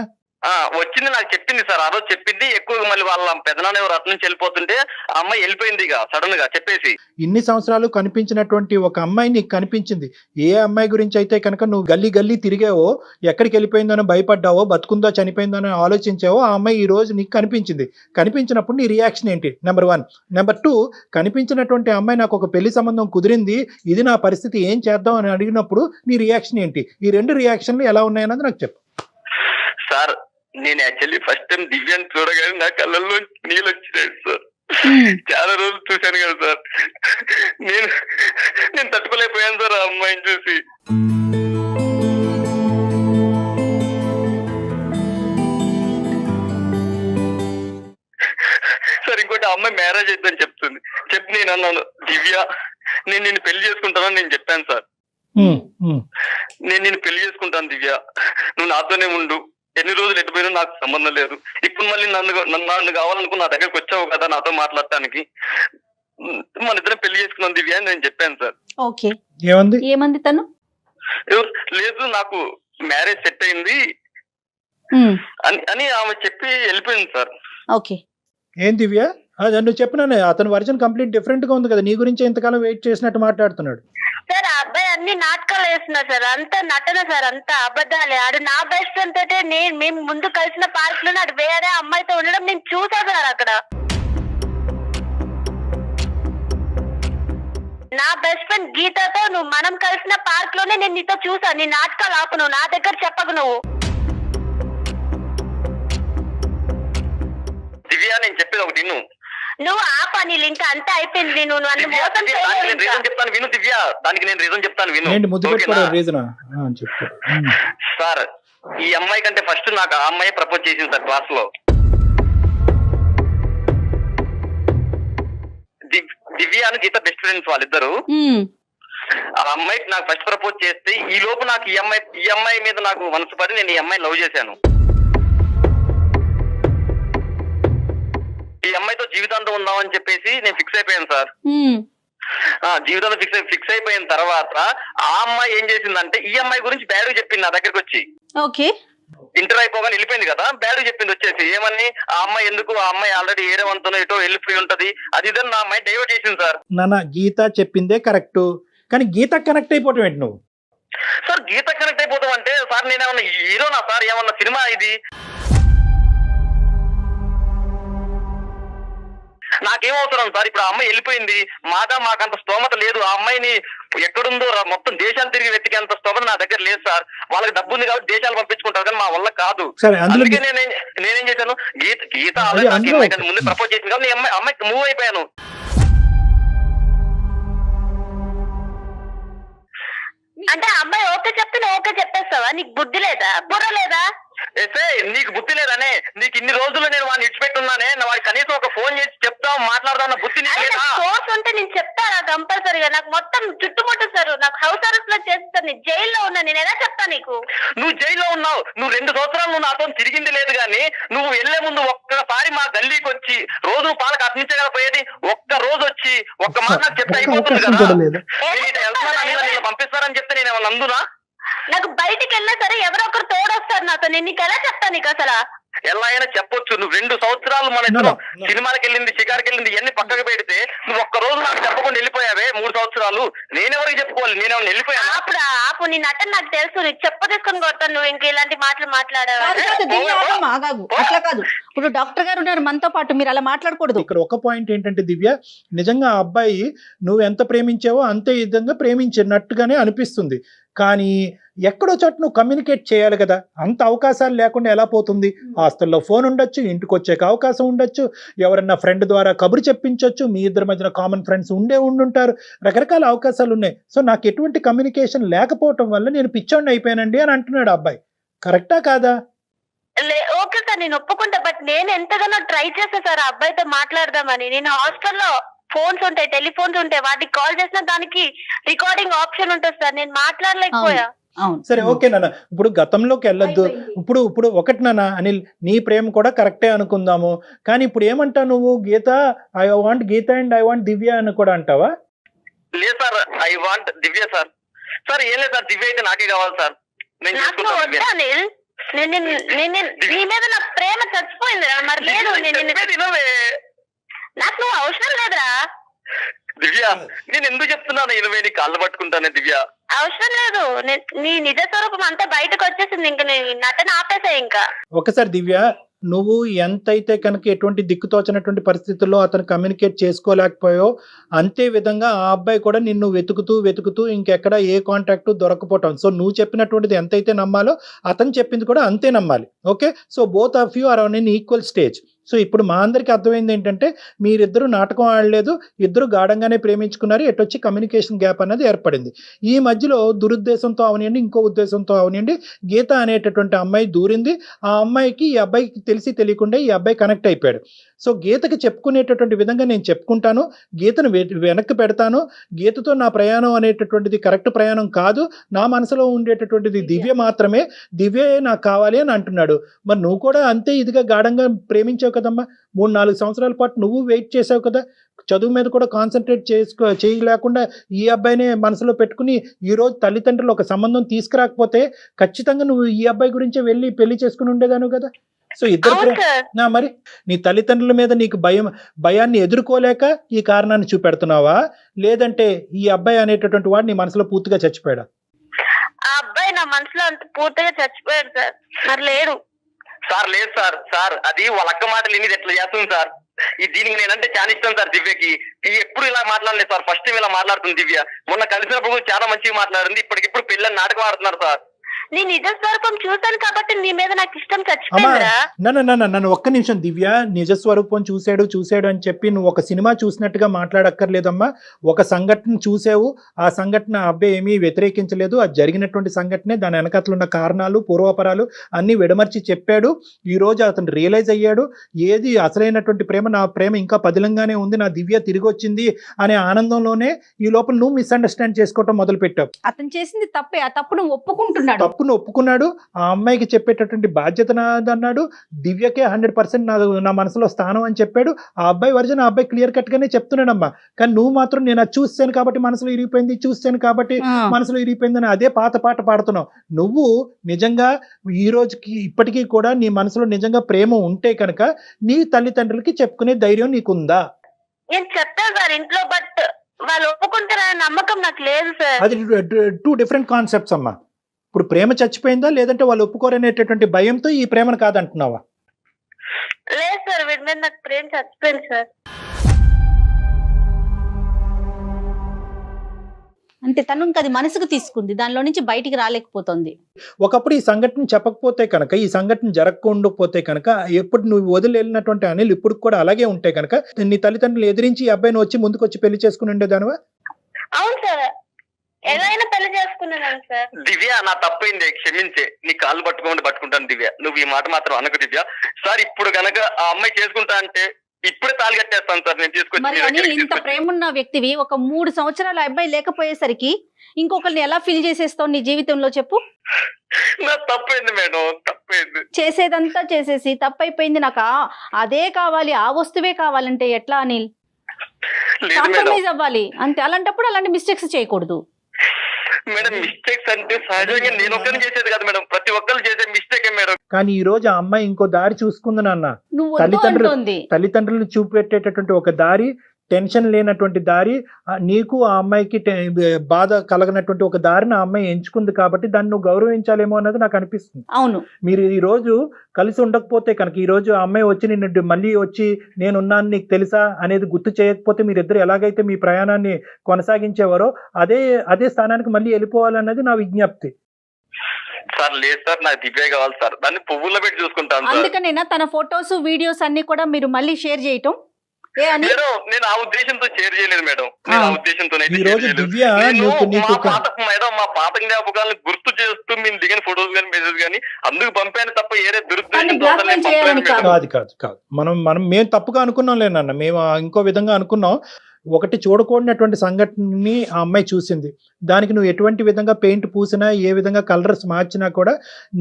వచ్చింది నాకు చెప్పింది సార్. ఆ రోజు చెప్పింది ఎక్కువ మళ్ళీ వాళ్ళ పెదనాన్న ఎవరు అటు నుంచి వెళ్ళిపోతుంటే ఆ అమ్మాయి వెళ్ళిపోయింది ఇక సడన్గా చెప్పేసి. ఇన్ని సంవత్సరాలు కనిపించినటువంటి ఒక అమ్మాయి నీకు కనిపించింది. ఏ అమ్మాయి గురించి అయితే కనుక నువ్వు గల్లీ గల్లీ తిరిగావో ఎక్కడికి వెళ్ళిపోయిందనో భయపడ్డావో బతుకుందో చనిపోయిందనో ఆలోచించావో ఆ అమ్మాయి ఈ రోజు నీకు కనిపించింది. కనిపించినప్పుడు నీ రియాక్షన్ ఏంటి? నెంబర్ వన్ నెంబర్ టూ కనిపించినటువంటి అమ్మాయి నాకు ఒక పెళ్ళి సంబంధం కుదిరింది ఇది నా పరిస్థితి ఏం చేద్దాం అని అడిగినప్పుడు నీ రియాక్షన్ ఏంటి? ఈ రెండు రియాక్షన్లు ఎలా ఉన్నాయన్నది నాకు చెప్పు. సార్ నేను యాక్చువల్లీ ఫస్ట్ టైం దివ్యాన్ని చూడగానే నా కళ్ళల్లో నీళ్ళు వచ్చినాయి సార్. చాలా రోజులు చూశాను కదా సార్ నేను నేను తట్టుకోలేకపోయాను సార్ ఆ అమ్మాయిని చూసి. సార్ ఇంకోటి ఆ అమ్మాయి మ్యారేజ్ అయిద్దని చెప్తుంది. చెప్పి నేను అన్నాను దివ్య నేను నిన్ను పెళ్ళి చేసుకుంటానని నేను చెప్పాను సార్. నేను నేను పెళ్ళి చేసుకుంటాను దివ్య. నువ్వు నాతోనే ఉండు. ఎన్ని రోజులు ఎట్టుపోయినా నాకు సంబంధం లేదు. ఇప్పుడు మళ్ళీ నన్ను నన్ను నన్ను కావాలనుకుని నా దగ్గరకు వచ్చావు కదా నాతో మాట్లాడటానికి. మన ఇద్దరం పెళ్ళి చేసుకున్నాం దివ్య అని నేను చెప్పాను సార్. ఓకే. ఏమంది? ఏమంది తను? లేదు నాకు మ్యారేజ్ సెట్ అయింది. అని అని ఆమె చెప్పి వెళ్ళిపోయింది సార్. ఓకే. ఏం దివ్య? నువ్వు చెప్పినానే అతని వర్జన్ కంప్లీట్ డిఫరెంట్గా ఉంది కదా నీ గురించి ఇంతకాలం వెయిట్ చేసినట్టు మాట్లాడుతున్నాడు. సార్ ఆ అబ్బాయి అన్ని నాటకాలు వేస్తున్నారు సార్. అంతా నటన సార్ అంతా అబద్ధాలే. ఆడు నా బెస్ట్ ఫ్రెండ్ తోటే నేను మేము ముందు కలిసిన పార్క్లోనే ఆడు వేరే అమ్మాయితో ఉండడం నేను చూసా సార్ అక్కడ. నా బెస్ట్ ఫ్రెండ్ గీతతో నువ్వు మనం కలిసిన పార్క్లోనే నేను నీతో చూసా. నీ నాటకాలు ఆపు నువ్వు. నా దగ్గర చెప్పకు నువ్వు. దివ్య నేను చెప్పేది ఒకటి నువ్వు నువ్వు ఆపా నీ లింక్ అంతా అయిపోయింది. నువ్వు నన్ను మోసం రీజన్ చెప్తాను. విను దివ్య. దానికి నేను రీజన్ చెప్తాను. విను. ఏంటి ముద్దు ఓకేనా? పెట్టుకోవడం రీజనా? చెప్తాడు ఉమ్. సార్ ఈ అమ్మాయి కంటే ఫస్ట్ నాకు ఆ అమ్మాయి ప్రపోజ్ చేసింది సార్ క్లాస్లో దివ్- దివ్య అని గీత బెస్ట్ ఫ్రెండ్స్ వాళ్ళిద్దరు. ఉమ్. ఆ అమ్మాయికి నాకు ఫస్ట్ ప్రపోజ్ చేస్తే ఈ లోపు నాకు ఈ అమ్మాయి ఈ అమ్మాయి మీద నాకు మనసు పడి నేను ఈ అమ్మాయిని లవ్ చేశాను. ఈ అమ్మాయితో జీవితాంతం ఉందామని చెప్పేసి నేను ఫిక్స్ అయిపోయాను సార్. జీవితంలో ఫిక్స్ ఫిక్స్ అయిపోయిన తర్వాత ఆ అమ్మాయి ఏం చేసిందంటే ఈ అమ్మాయి గురించి బ్యాడ్ చెప్పింది నా దగ్గరికి వచ్చి. ఓకే. ఇంటర్ అయిపోగానే వెళ్ళిపోయింది కదా బ్యాడ్ చెప్పింది వచ్చేసి. ఏమని? ఆ అమ్మాయి ఎందుకు? ఆ అమ్మాయి ఆల్రెడీ ఏరే వంతనో ఎటో వెళ్ళిపోయి ఉంటది. అది ఇదని నా అమ్మాయి డైవర్ట్ చేసింది సార్. నాన్న గీత చెప్పిందే కరెక్ట్ కానీ గీత కనెక్ట్ అయిపోవటం ఏంటి నువ్వు? సార్ గీత కనెక్ట్ అయిపోతాం అంటే సార్ నేనేమన్నా హీరోనా సార్? ఏమన్నా సినిమా ఇది? నాకేం అవసరం సార్? ఇప్పుడు ఆ అమ్మాయి వెళ్ళిపోయింది. మాట మాకంత స్తోమత లేదు. ఆ అమ్మాయిని ఎక్కడుందో మొత్తం దేశాలు తిరిగి వెతికేంత స్తోమత నా దగ్గర లేదు సార్. వాళ్ళకి డబ్బు ఉంది కాబట్టి దేశాలు పంపించుకుంటారు కానీ మా వల్ల కాదు. అందుకే నేనేం నేనేం చేశాను? గీత గీత ముందే ప్రపోజ్ చేసింది కాబట్టి నేను అమ్మాయి అమ్మాయికి మూవ్ అయిపోయాను. అంటే అమ్మాయి ఓకే చెప్తే ఓకే చెప్పేస్తావా? నీకు బుద్ధి లేదా? బుర్ర లేదా? ఎసే నీకు బుద్ధి లేదనే నీకు ఇన్ని రోజులు నేను వాడిని ఇచ్చిపెట్టున్నానే నా వాడికి కనీసం ఒక ఫోన్ చేసి చెప్తాం మాట్లాడదాం బుద్ధి కోర్స్ ఉంటే నేను చెప్తాను కంపల్సరీగా? నాకు మొత్తం చుట్టుముట్టేస్తారు నాకు హౌస్ అరెస్ట్లో చేస్తారు నేను జైల్లో ఉన్నా నేను ఎలా చెప్తా నీకు? నువ్వు జైల్లో ఉన్నావు నువ్వు రెండు సంవత్సరాలు నువ్వు నాతో తిరిగింది లేదు కానీ నువ్వు వెళ్ళే ముందు ఒక్కసారి మా గల్లీకి వచ్చి రోజు నువ్వు పాలకు అట్నించే కదా పోయేది? ఒక్క రోజు వచ్చి ఒక్క మాట నాకు చెప్తే అయిపోతుంది కదా? పంపిస్తారని చెప్తే నేను ఏమన్నా అందునా నాకు బయటికి వెళ్ళినా సరే ఎవరో ఒకరు తోడొస్తారు నాతో. నేను నీకు ఎలా చెప్తా నీకు అసలు? ఎలా అయినా చెప్పొచ్చు. నువ్వు రెండు సంవత్సరాలు మన ఇద్దరం. సినిమాలకు వెళ్ళింది షికార్కి వెళ్ళింది ఇవన్నీ పక్కకు పెడితే నువ్వు ఒక్క రోజు నాకు చెప్పకుండా వెళ్ళిపోయావే మూడు సంవత్సరాలు. నేనెవరికి చెప్పుకోవాలి? నేనేమన్నా వెళ్ళిపోయానా? ఆపుడు ఆపు. నీ నటన నాకు తెలుసు. నీకు చెప్ప తీసుకొని కొడతాను. నువ్వు ఇంక ఇలాంటి మాటలు మాట్లాడావు. అట్లా కాదు. ఇప్పుడు డాక్టర్ గారు ఉన్నారు మనతో పాటు. మీరు అలా మాట్లాడకూడదు. ఇక్కడ ఒక పాయింట్ ఏంటంటే దివ్య నిజంగా ఆ అబ్బాయి నువ్వు ఎంత ప్రేమించావో అంతే విధంగా ప్రేమించినట్టుగానే అనిపిస్తుంది. కానీ ఎక్కడో చోట నువ్వు కమ్యూనికేట్ చేయాలి కదా. అంత అవకాశాలు లేకుండా ఎలా పోతుంది? హాస్టల్లో ఫోన్ ఉండొచ్చు ఇంటికి వచ్చేకి అవకాశం ఉండొచ్చు ఎవరన్నా ఫ్రెండ్ ద్వారా కబురు చెప్పించవచ్చు మీ ఇద్దరి మధ్యన కామన్ ఫ్రెండ్స్ ఉండే ఉండుంటారు. రకరకాల అవకాశాలు ఉన్నాయి. సో నాకు ఎటువంటి కమ్యూనికేషన్ లేకపోవటం వల్ల నేను పిచ్చోడిని అయిపోయానండి అని అంటున్నాడు అబ్బాయి. కరెక్టా కాదా? లే- ఓకే సార్ నేను ఒప్పుకుంటా బట్ నేను ఎంతగానో ట్రై చేస్తా సార్ ఆ అబ్బాయితో మాట్లాడదామని. నేను హాస్టల్లో ఫోన్స్ ఉంటాయి టెలిఫోన్స్ ఉంటాయి. వాటికి కాల్ చేసిన దానికి రికార్డింగ్ ఆప్షన్ ఉంటుంది సార్. నేను మాట్లాడలేకపోయా. అవును సరే ఓకే నాన్న. ఇప్పుడు గతంలోకి వెళ్ళొద్దు. ఇప్పుడు ఇప్పుడు ఒకటి నాన్న అనిల్ నీ ప్రేమ కూడా కరెక్టే అనుకుందాము. కానీ ఇప్పుడు ఏమంటావు నువ్వు? Geetha I want Geetha and I want Divya అని కూడా అంటావా? లేదు sir I want Divya sir. Sir ఏం లేదు సార్ దివ్య అయితే నాకే కావాలి సార్. నేను చేసుకుంటాను దివ్య అనిల్. నేను నీ మీద నా ప్రేమ చచ్చిపోయిందిరా. మరి లేదు నేను నిన్ను-. నాకు నువ్వు అవసరం లేదురా. దివ్య నేను ఎందుకు చెప్తున్నాను? ఇరవై నీ కాళ్ళు పట్టుకుంటానే దివ్య. అవసరం లేదు. నే- నీ నిజ స్వరూపం అంతా బయటకు వచ్చేసింది. ఇంక నీ నటన ఆపేసా ఇంకా. ఒకసారి దివ్య నువ్వు ఎంతైతే కనుక ఎటువంటి దిక్కుతోచనటువంటి పరిస్థితుల్లో అతను కమ్యూనికేట్ చేసుకోలేకపోయావో అంతే విధంగా ఆ అబ్బాయి కూడా నిన్ను వెతుకుతూ వెతుకుతూ ఇంకెక్కడ ఏ కాంటాక్ట్ దొరకపోవటం. సో నువ్వు చెప్పినటువంటిది ఎంతైతే నమ్మాలో అతను చెప్పింది కూడా అంతే నమ్మాలి. Okay? So both of you are on in equal stage so ఇప్పుడు మా అందరికి అర్థమైంది ఏంటంటే మీరిద్దరు నాటకం ఆడలేదు ఇద్దరు గాఢంగానే ప్రేమించుకున్నారు ఎటొచ్చి కమ్యూనికేషన్ గ్యాప్ అనేది ఏర్పడింది. ఈ మధ్యలో దురుద్దేశంతో అవనివ్వండి ఇంకో ఉద్దేశంతో అవనివ్వండి గీత అనేటటువంటి అమ్మాయి దూరింది ఆ అమ్మాయికి ఈ అబ్బాయికి తెలిసి తెలియకుండా ఈ అబ్బాయి కనెక్ట్ అయిపోయాడు. సో గీతకి చెప్పుకునేటటువంటి విధంగా నేను చెప్పుకుంటాను గీతను వెనక్కి పెడతాను గీతతో నా ప్రయాణం అనేటటువంటిది కరెక్ట్ ప్రయాణం కాదు నా మనసులో ఉండేటటువంటిది దివ్య. మాత్రమే దివ్యే నాకు కావాలి అని అంటున్నాడు. మరి నువ్వు కూడా అంతే ఇదిగా గాఢంగా ప్రేమించావు కదమ్మా? మూడు నాలుగు సంవత్సరాల పాటు నువ్వు వెయిట్ చేసావు కదా? చదువు మీద కూడా కాన్సన్ట్రేట్ చేసుకో చేయలేకుండా ఈ అబ్బాయినే మనసులో పెట్టుకుని ఈ రోజు తల్లిదండ్రులు ఒక సంబంధం తీసుకురాకపోతే ఖచ్చితంగా నువ్వు ఈ అబ్బాయి గురించే వెళ్ళి పెళ్ళి చేసుకుని ఉండేదాను కదా? సో ఇద్దరు నా మరి నీ తల్లిదండ్రుల మీద నీకు భయం భయాన్ని ఎదుర్కోలేక ఈ కారణాన్ని చూపెడుతున్నావా? లేదంటే ఈ అబ్బాయి అనేటటువంటి వాడు నీ మనసులో పూర్తిగా చచ్చిపోయాడా? ఆ అబ్బాయి నా మనసులో అంత పూర్తిగా చచ్చిపోయాడు సార్. మరి లేడు. సార్ లేదు సార్ సార్ అది వాళ్ళ అక్క మాటలు ఇన్ని ఎట్లా చేస్తుంది సార్? ఈ దీనికి నేనంటే చాలా ఇష్టం సార్ దివ్యకి. ఈ ఎప్పుడు ఇలా మాట్లాడలేదు సార్ ఫస్ట్ టైం ఇలా మాట్లాడుతుంది దివ్య. మొన్న కలిసినప్పుడు చాలా మంచిగా మాట్లాడింది ఇప్పటికిప్పుడు పెళ్ళని నాటకం ఆడుతున్నారు సార్. నీ నిజ స్వరూపం చూశాను కాబట్టి నీ మీద నాకు ఇష్టం చచ్చిపోయిందిరా. నన్ను ఒక్క నిమిషం దివ్య నిజ స్వరూపం చూశాడు చూశాడు అని చెప్పి నువ్వు ఒక సినిమా చూసినట్టుగా మాట్లాడక్కర్లేదమ్మా. ఒక సంఘటన చూసావు ఆ సంఘటన అబ్బాయి ఏమీ వ్యతిరేకించలేదు. అది జరిగినటువంటి సంఘటనే దాని వెనకట్లు ఉన్న కారణాలు పూర్వపరాలు అన్నీ విడమర్చి చెప్పాడు. ఈ రోజు అతను రియలైజ్ అయ్యాడు. ఏది అసలైనటువంటి ప్రేమ నా ప్రేమ ఇంకా పదిలంగానే ఉంది నా దివ్య తిరిగి వచ్చింది అనే ఆనందంలోనే ఈ లోపల నువ్వు మిస్అండర్స్టాండ్ చేసుకోవటం మొదలుపెట్టావు. అతను చేసింది తప్పే ఆ తప్పు నువ్వు ఒప్పుకుంటున్నాడు. తప్పును ఒప్పుకున్నాడు. ఆ అమ్మాయికి చెప్పేటటువంటి బాధ్యత నాదన్నాడు దివ్యకే హండ్రెడ్ పర్సెంట్ నా నా మనసులో స్థానం అని చెప్పాడు. ఆ అబ్బాయి వర్జన్ ఆ అబ్బాయి క్లియర్ కట్ గానే చెప్తున్నాడమ్మా. కానీ నువ్వు మాత్రం నేను అది చూస్తాను కాబట్టి మనసులో ఇరిగిపోయింది చూస్తాను కాబట్టి. మనసులో ఇరిగిపోయిందని అదే పాత పాట పాడుతున్నావు. నువ్వు నిజంగా ఈ రోజుకి ఇప్పటికీ కూడా నీ మనసులో నిజంగా ప్రేమ ఉంటే కనుక నీ తల్లిదండ్రులకి చెప్పుకునే ధైర్యం నీకుందా? నేను చెప్తాను సార్ ఇంట్లో బట్ వాళ్ళు ఒప్పుకుంటారనే నమ్మకం నాకు లేదు సార్. అది టూ డిఫరెంట్ కాన్సెప్ట్స్ అమ్మా. ఇప్పుడు ప్రేమ చచ్చిపోయిందా? లేదంటే వాళ్ళు ఒప్పుకోరనేటటువంటి భయంతో ఈ ప్రేమను కాదంటున్నావా? లేదు సార్ వీడి మీద నాకు ప్రేమ చచ్చిపోయింది సార్. అంటే తను ఇంకా అది మనసుకు తీసుకుంది దానిలో నుంచి బయటికి రాలేకపోతుంది. ఒకప్పుడు ఈ సంఘటన చెప్పకపోతే కనుక ఈ సంఘటన జరగకుండా కనుక ఎప్పుడు నువ్వు వదిలి వెళ్ళినటువంటి అనిల్ ఇప్పుడు కూడా అలాగే ఉంటే కనుక నీ తల్లిదండ్రులు ఎదిరించి ఈ అబ్బాయిని వచ్చి ముందుకు వచ్చి పెళ్ళి చేసుకుని ఉండేదానివా? అవును సార్. ఎలా అయినా పెళ్ళి చేసుకున్నాను సార్. దివ్య నా తప్పైంది క్షమించే. నీ కాళ్ళు పట్టుకోమని పట్టుకుంటాను దివ్య. నువ్వు ఈ మాట మాత్రం అనకు దివ్య. సార్ ఇప్పుడు గనక ఆ అమ్మాయి చేసుకుంటా అంటే ఇప్పుడే తాళి కట్టేస్తాను సార్. నేను తీసుకొచ్చి ఇంత. ప్రేమ ఉన్న వ్యక్తివి ఒక మూడు సంవత్సరాల అబ్బాయి లేకపోయేసరికి ఇంకొకరిని ఎలా ఫీల్ చేసేస్తావు నీ జీవితంలో చెప్పు? నా తప్పైంది మేడం తప్పైంది. చేసేదంతా చేసేసి తప్పైపోయింది. నాకు అదే కావాలి ఆ వస్తువే కావాలంటే ఎట్లా అనిల్? కాంప్రమైజ్ అవ్వాలి. అంతే. అలాంటప్పుడు అలాంటి మిస్టేక్స్ చేయకూడదు. మేడం మిస్టేక్స్ అంటే సహజంగా నేను ఒక్కరిని చేసేది కాదు మేడం. ప్రతి ఒక్కరు చేసే మిస్టేక్ మేడం. కానీ ఈ రోజు ఆ అమ్మాయి ఇంకో దారి చూసుకుంది నాన్న. తల్లిదండ్రులు- అంటోంది తల్లిదండ్రులు చూపెట్టేటటువంటి ఒక దారి టెన్షన్ లేనటువంటి దారి నీకు ఆ అమ్మాయికి బాధ కలగనటువంటి ఒక దారిని ఆ అమ్మాయి ఎంచుకుంది కాబట్టి దాన్ని నువ్వు గౌరవించాలేమో అన్నది నాకు అనిపిస్తుంది. అవును. మీరు ఈ రోజు కలిసి ఉండకపోతే కనుక ఈ రోజు ఆ అమ్మాయి వచ్చి నిన్ను మళ్ళీ వచ్చి నేనున్నాను నీకు తెలుసా అనేది గుర్తు చేయకపోతే మీరిద్దరు ఎలాగైతే మీ ప్రయాణాన్ని కొనసాగించేవారో అదే అదే స్థానానికి మళ్ళీ వెళ్ళిపోవాలన్నది నా విజ్ఞప్తి. సార్ లేదు సార్ నాకు దివ్య కావాలి సార్. దాన్ని పువ్వుల్లో పెట్టి చూసుకుంటాను సార్. అందుకనేనా తన ఫొటోస్ వీడియోస్ అన్ని కూడా మీరు మళ్ళీ షేర్ చేయటం? మేడం నేను ఆ ఉద్దేశంతో షేర్ చేయలేదు మేడం. నేను ఆ ఆ. ఉద్దేశంతో ఈ రోజు దివ్య నీకు నీకు మా ఒక- పాత మేడం మా పాత జ్ఞాపకాలను గుర్తు చేస్తూ మేము దిగిన ఫొటోస్ కానీ మెసేజ్ కానీ అందుకు పంపాను తప్ప ఏరే కానీ దురుద్దేశంతో blackmail అసలు నేను చేయాలని పంపలేదు మేడం. కాదు. కాదు కాదు మనం మనం మేము తప్పుగా అనుకున్నాం లేనన్న మేము ఆ ఇంకో విధంగా అనుకున్నాం. ఒకటి చూడకూడనటువంటి సంఘటనని ఆ అమ్మాయి చూసింది. దానికి నువ్వు ఎటువంటి విధంగా పెయింట్ పూసినా ఏ విధంగా కలర్స్ మార్చినా కూడా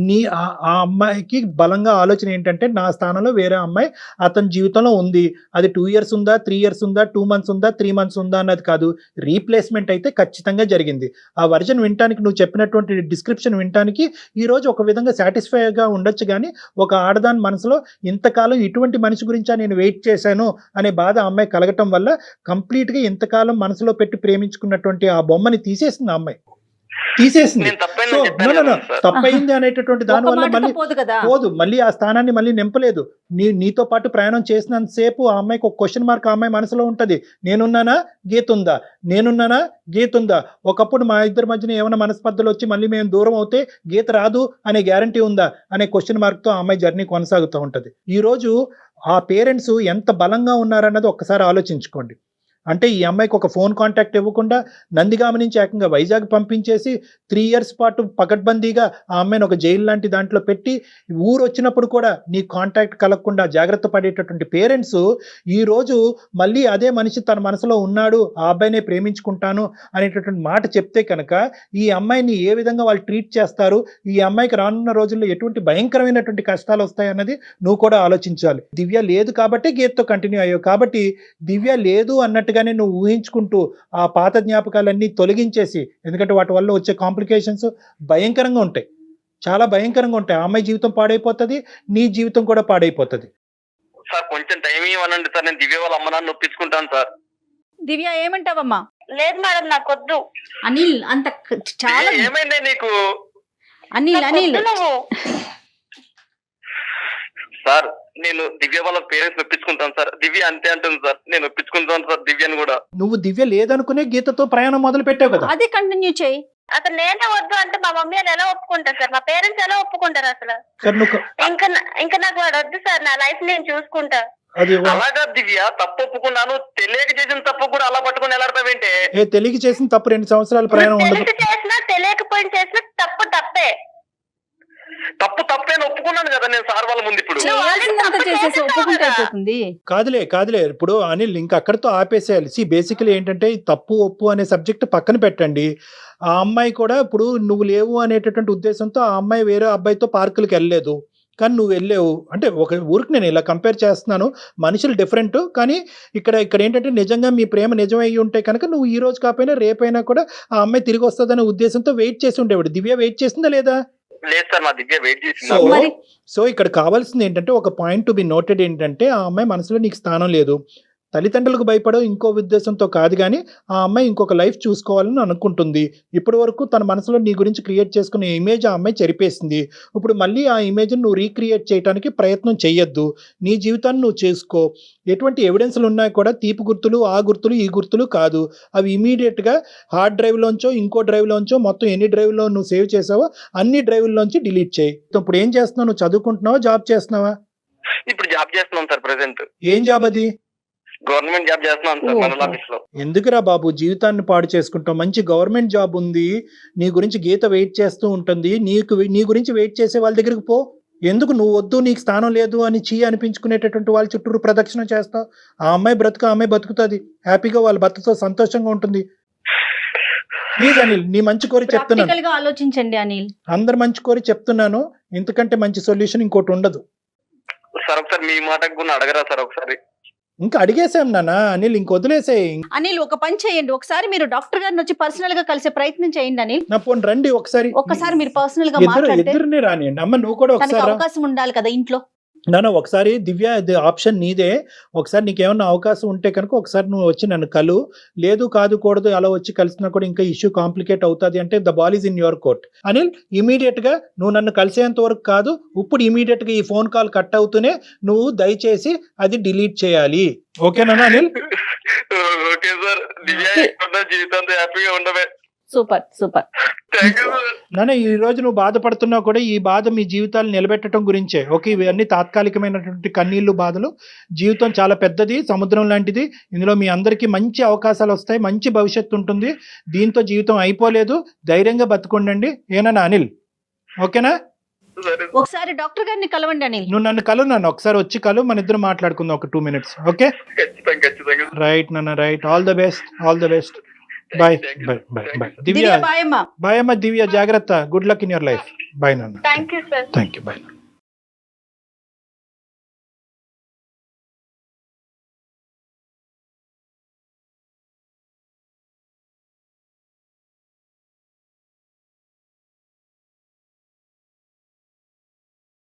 నీ ఆ- ఆ అమ్మాయికి బలంగా ఆలోచన ఏంటంటే నా స్థానంలో వేరే అమ్మాయి అతని జీవితంలో ఉంది. అది టూ ఇయర్స్ ఉందా త్రీ ఇయర్స్ ఉందా టూ మంత్స్ ఉందా త్రీ మంత్స్ ఉందా అన్నది కాదు. రీప్లేస్మెంట్ అయితే ఖచ్చితంగా జరిగింది. ఆ వర్జన్ వినటానికి నువ్వు చెప్పినటువంటి డిస్క్రిప్షన్ వినటానికి ఈరోజు ఒక విధంగా సాటిస్ఫైగా ఉండొచ్చు కానీ ఒక ఆడదాని మనసులో ఇంతకాలం ఇటువంటి మనిషి గురించా నేను వెయిట్ చేశాను అనే బాధ అమ్మాయి కలగటం వల్ల కంప్లీట్గా ఇంతకాలం మనసులో పెట్టి ప్రేమించుకున్నటువంటి ఆ బొమ్మని తీసేసింది ఆ అమ్మాయి. తీసేసింది. తప్పైంది అనేటటువంటి దాని వల్ల మళ్ళీ పోదు కదా. పోదు. మళ్ళీ ఆ స్థానాన్ని మళ్ళీ నింపలేదు. నీ నీతో పాటు ప్రయాణం చేసినంతసేపు ఆ అమ్మాయికి ఒక క్వశ్చన్ మార్క్ ఆ అమ్మాయి మనసులో ఉంటది. నేనున్నానా? గీత ఉందా నేనున్నానా? గీత ఉందా ఒకప్పుడు మా ఇద్దరి మధ్యన ఏమైనా మనస్పర్ధలు వచ్చి మళ్ళీ మేము దూరం అవుతే గీత రాదు అనే గ్యారంటీ ఉందా? అనే క్వశ్చన్ మార్క్తో ఆ అమ్మాయి జర్నీ కొనసాగుతూ ఉంటది. ఈ రోజు ఆ పేరెంట్స్ ఎంత బలంగా ఉన్నారన్నది ఒక్కసారి ఆలోచించుకోండి. అంటే ఈ అమ్మాయికి ఒక ఫోన్ కాంటాక్ట్ ఇవ్వకుండా నందిగామ నుంచి ఏకంగా వైజాగ్ పంపించేసి త్రీ ఇయర్స్ పాటు పకడ్బందీగా ఆ అమ్మాయిని ఒక జైలు లాంటి దాంట్లో పెట్టి ఊరు వచ్చినప్పుడు కూడా నీ కాంటాక్ట్ కలగకుండా జాగ్రత్త పడేటటువంటి పేరెంట్స్ ఈ రోజు మళ్ళీ అదే మనిషి తన మనసులో ఉన్నాడు ఆ అబ్బాయినే ప్రేమించుకుంటాను అనేటటువంటి మాట చెప్తే కనుక ఈ అమ్మాయిని ఏ విధంగా వాళ్ళు ట్రీట్ చేస్తారు ఈ అమ్మాయికి రానున్న రోజుల్లో ఎటువంటి భయంకరమైనటువంటి కష్టాలు వస్తాయన్నది నువ్వు కూడా ఆలోచించాలి. దివ్య లేదు కాబట్టి గీతతో కంటిన్యూ అయ్యావు కాబట్టి దివ్య లేదు అన్నట్టు అన్నట్టుగానే నువ్వు ఊహించుకుంటూ ఆ పాత జ్ఞాపకాలన్నీ తొలగించేసి ఎందుకంటే వాటి వల్ల వచ్చే కాంప్లికేషన్స్ భయంకరంగా ఉంటాయి. చాలా భయంకరంగా ఉంటాయి. ఆ అమ్మాయి జీవితం పాడైపోతుంది నీ జీవితం కూడా పాడైపోతుంది. సార్ కొంచెం టైం ఇవ్వనండి సార్. నేను దివ్య వాళ్ళ అమ్మ నాన్న ఒప్పించుకుంటాను సార్. దివ్య ఏమంటావమ్మా? లేదు మేడం నాకొద్దు. అనిల్ అంత చాలా ఏమైంది నీకు? అనిల్ అనిల్. సార్ నేను దివ్య వాళ్ళ పేరెంట్స్ ఒప్పించుకుంటాను సార్. దివ్య అంతే అంటుంది సార్. నేను ఒప్పించుకుంటాను సార్ దివ్యని కూడా. నువ్వు దివ్య లేదనుకునే గీతతో ప్రయాణం మొదలు పెట్టావు కదా. అదే కంటిన్యూ చేయి. అసలు నేనే వద్దు అంటే మా మమ్మీ వాళ్ళు ఎలా ఒప్పుకుంటారు సార్? మా పేరెంట్స్ ఎలా ఒప్పుకుంటారు అసలు? నువ్వు ఇంకా నా- ఇంకా నాకు వాడు వద్దు సార్. నా లైఫ్ నేను చూసుకుంటా. అది అలాగా దివ్య తప్పు ఒప్పుకున్నాను. తెలియక చేసిన తప్పు కూడా అలా పట్టుకుని ఎలాడతావేంటే ఏ తెలియక చేసిన తప్పు రెండు సంవత్సరాల ప్రయాణం ఉండదు. తెలిసి చేసినా తెలియకపోయిన చేసినా తప్పు తప్పే. తప్పు తప్పేని ఒప్పుకున్నాను కదా నేను సార్ వాళ్ళ ముందు ఇప్పుడు. తప్పు కాదులే కాదులే. ఇప్పుడు అనిల్ ఇంకా అక్కడితో ఆపేసేయాలి. సి బేసికలీ ఏంటంటే తప్పు ఒప్పు అనే సబ్జెక్ట్ పక్కన పెట్టండి. ఆ అమ్మాయి కూడా ఇప్పుడు నువ్వు లేవు అనేటటువంటి ఉద్దేశంతో ఆ అమ్మాయి వేరే అబ్బాయితో పార్కులకు వెళ్ళలేదు. కానీ నువ్వు వెళ్ళావు. అంటే ఒక ఊరికి నేను ఇలా కంపేర్ చేస్తున్నాను. మనుషులు డిఫరెంట్ కానీ ఇక్కడ ఇక్కడ ఏంటంటే నిజంగా మీ ప్రేమ నిజమై ఉంటే కనుక నువ్వు ఈ రోజు కాకపోయినా రేపైనా కూడా ఆ అమ్మాయి తిరిగి వస్తుందనే ఉద్దేశంతో వెయిట్ చేసి ఉండేవాడు. దివ్య వెయిట్ చేసిందా లేదా? లేదు సార్ దివ్య వెయిట్ చేసింది. సో మరి సో ఇక్కడ కావాల్సింది ఏంటంటే ఒక పాయింట్ టు బి నోటెడ్ ఏంటంటే ఆ అమ్మాయి మనసులో నీకు స్థానం లేదు. తల్లిదండ్రులకు భయపడో ఇంకో ఉద్దేశంతో కాదు కానీ ఆ అమ్మాయి ఇంకొక లైఫ్ చూసుకోవాలని అనుకుంటుంది. ఇప్పటి వరకు తన మనసులో నీ గురించి క్రియేట్ చేసుకునే ఇమేజ్ ఆ అమ్మాయి చెరిపేసింది. ఇప్పుడు మళ్ళీ ఆ ఇమేజ్ని నువ్వు రీక్రియేట్ చేయడానికి ప్రయత్నం చేయొద్దు నీ జీవితాన్ని నువ్వు చేసుకో. ఎటువంటి ఎవిడెన్స్లు ఉన్నాయి కూడా తీపి గుర్తులు ఆ గుర్తులు ఈ గుర్తులు కాదు. అవి ఇమీడియట్గా హార్డ్ డ్రైవ్లోంచో ఇంకో డ్రైవ్లోంచో మొత్తం ఎన్ని డ్రైవ్లో నువ్వు సేవ్ చేసావో అన్ని డ్రైవ్లోంచి డిలీట్ చేయి. ఇప్పుడు ఏం చేస్తున్నావు? నువ్వు చదువుకుంటున్నావా? జాబ్ చేస్తున్నావా? ఇప్పుడు జాబ్ చేస్తున్నాం సార్ ప్రెసెంట్ ఏం జాబ్ అది? గవర్నమెంట్ జాబ్ చేస్తున్నాం సార్ ఓహో. మండల ఆఫీస్లో ఎందుకురా బాబు? జీవితాన్ని పాడు చేసుకుంటావు మంచి గవర్నమెంట్ జాబ్ ఉంది. నీ గురించి గీత వెయిట్ చేస్తూ ఉంటుంది. నీకు నీ గురించి వెయిట్ చేసే వాళ్ళ దగ్గరికి పో. ఎందుకు నువ్వు వద్దు నీకు స్థానం లేదు అని చీ అనిపించుకునేటటువంటి వాళ్ళ చుట్టూరు ప్రదక్షిణ చేస్తావు. ఆ అమ్మాయి బ్రతుకు ఆ అమ్మాయి బతుకుతుంది. హ్యాపీగా వాళ్ళ భర్తతో సంతోషంగా ఉంటుంది. ప్లీజ్ అనిల్ నీ మంచి కోరి చెప్తున్నాను. ప్రాక్టికల్గా ఆలోచించండి అనిల్. అందరు మంచి కోరి చెప్తున్నాను. ఇంతకంటే మంచి సొల్యూషన్ ఇంకోటి ఉండదు. సార్ ఒకసారి మీ మాటకు కూడా అడగరా సార్ ఒకసారి? ఇంకా అడిగేసాం నాన్న? అనిల్ ఇంక వదిలేసేయ్. అనిల్ ఒక పని చేయండి. ఒకసారి మీరు డాక్టర్ గారిని వచ్చి పర్సనల్గా కలిసే ప్రయత్నం చేయండి అనిల్. నా పోనీ రండి ఒకసారి. ఒక్కసారి మీరు పర్సనల్గా ఇద్దరు మాట్లాడితే ఇద్దరిని రానియండి. అమ్మ నువ్వు కూడా తనకి ఒకసారి రా. అవకాశం ఉండాలి కదా ఇంట్లో. నాన్న ఒకసారి దివ్య ఇది ఆప్షన్ నీదే. ఒకసారి నీకేమన్నా అవకాశం ఉంటే కనుక ఒకసారి నువ్వు వచ్చి నన్ను కలు. లేదు కాదు కూడదు అలా వచ్చి కలిసినా కూడా ఇంకా ఇష్యూ కాంప్లికేట్ అవుతుంది అంటే the ball is in your court. Anil ఇమీడియట్గా నువ్వు నన్ను కలిసేంత వరకు కాదు ఇప్పుడు ఇమీడియట్గా ఈ ఫోన్ కాల్ కట్ అవుతూనే నువ్వు దయచేసి అది డిలీట్ చేయాలి. ఓకేనా అనిల్? Okay sir. జీవితంతో హ్యాపీగా ఉండవే. Super super. నాన్న ఈ రోజు నువ్వు బాధపడుతున్నా కూడా ఈ బాధ మీ జీవితాలు నిలబెట్టడం గురించే. ఓకే ఇవన్నీ తాత్కాలికమైనటువంటి కన్నీళ్ళు బాధలు. జీవితం చాలా పెద్దది సముద్రం లాంటిది. ఇందులో మీ అందరికీ మంచి అవకాశాలు వస్తాయి మంచి భవిష్యత్తు ఉంటుంది. దీంతో జీవితం అయిపోలేదు. ధైర్యంగా బతుకుండండి. ఏనా అనిల్? ఓకేనా? సరే ఒకసారి డాక్టర్ గారిని కలవండి అనిల్. నువ్వు నన్ను కలు నన్ను. ఒకసారి వచ్చి కలు. మన ఇద్దరు మాట్లాడుకుందాం ఒక టూ మినిట్స్. ఓకే? రైట్ నాన్న right. All the best all the best bye bye bye bye Divya bye అమ్మా బాయ్ అమ్మ దివ్య జాగ్రత్త good luck in your life bye నాన్న thank you sir thank you bye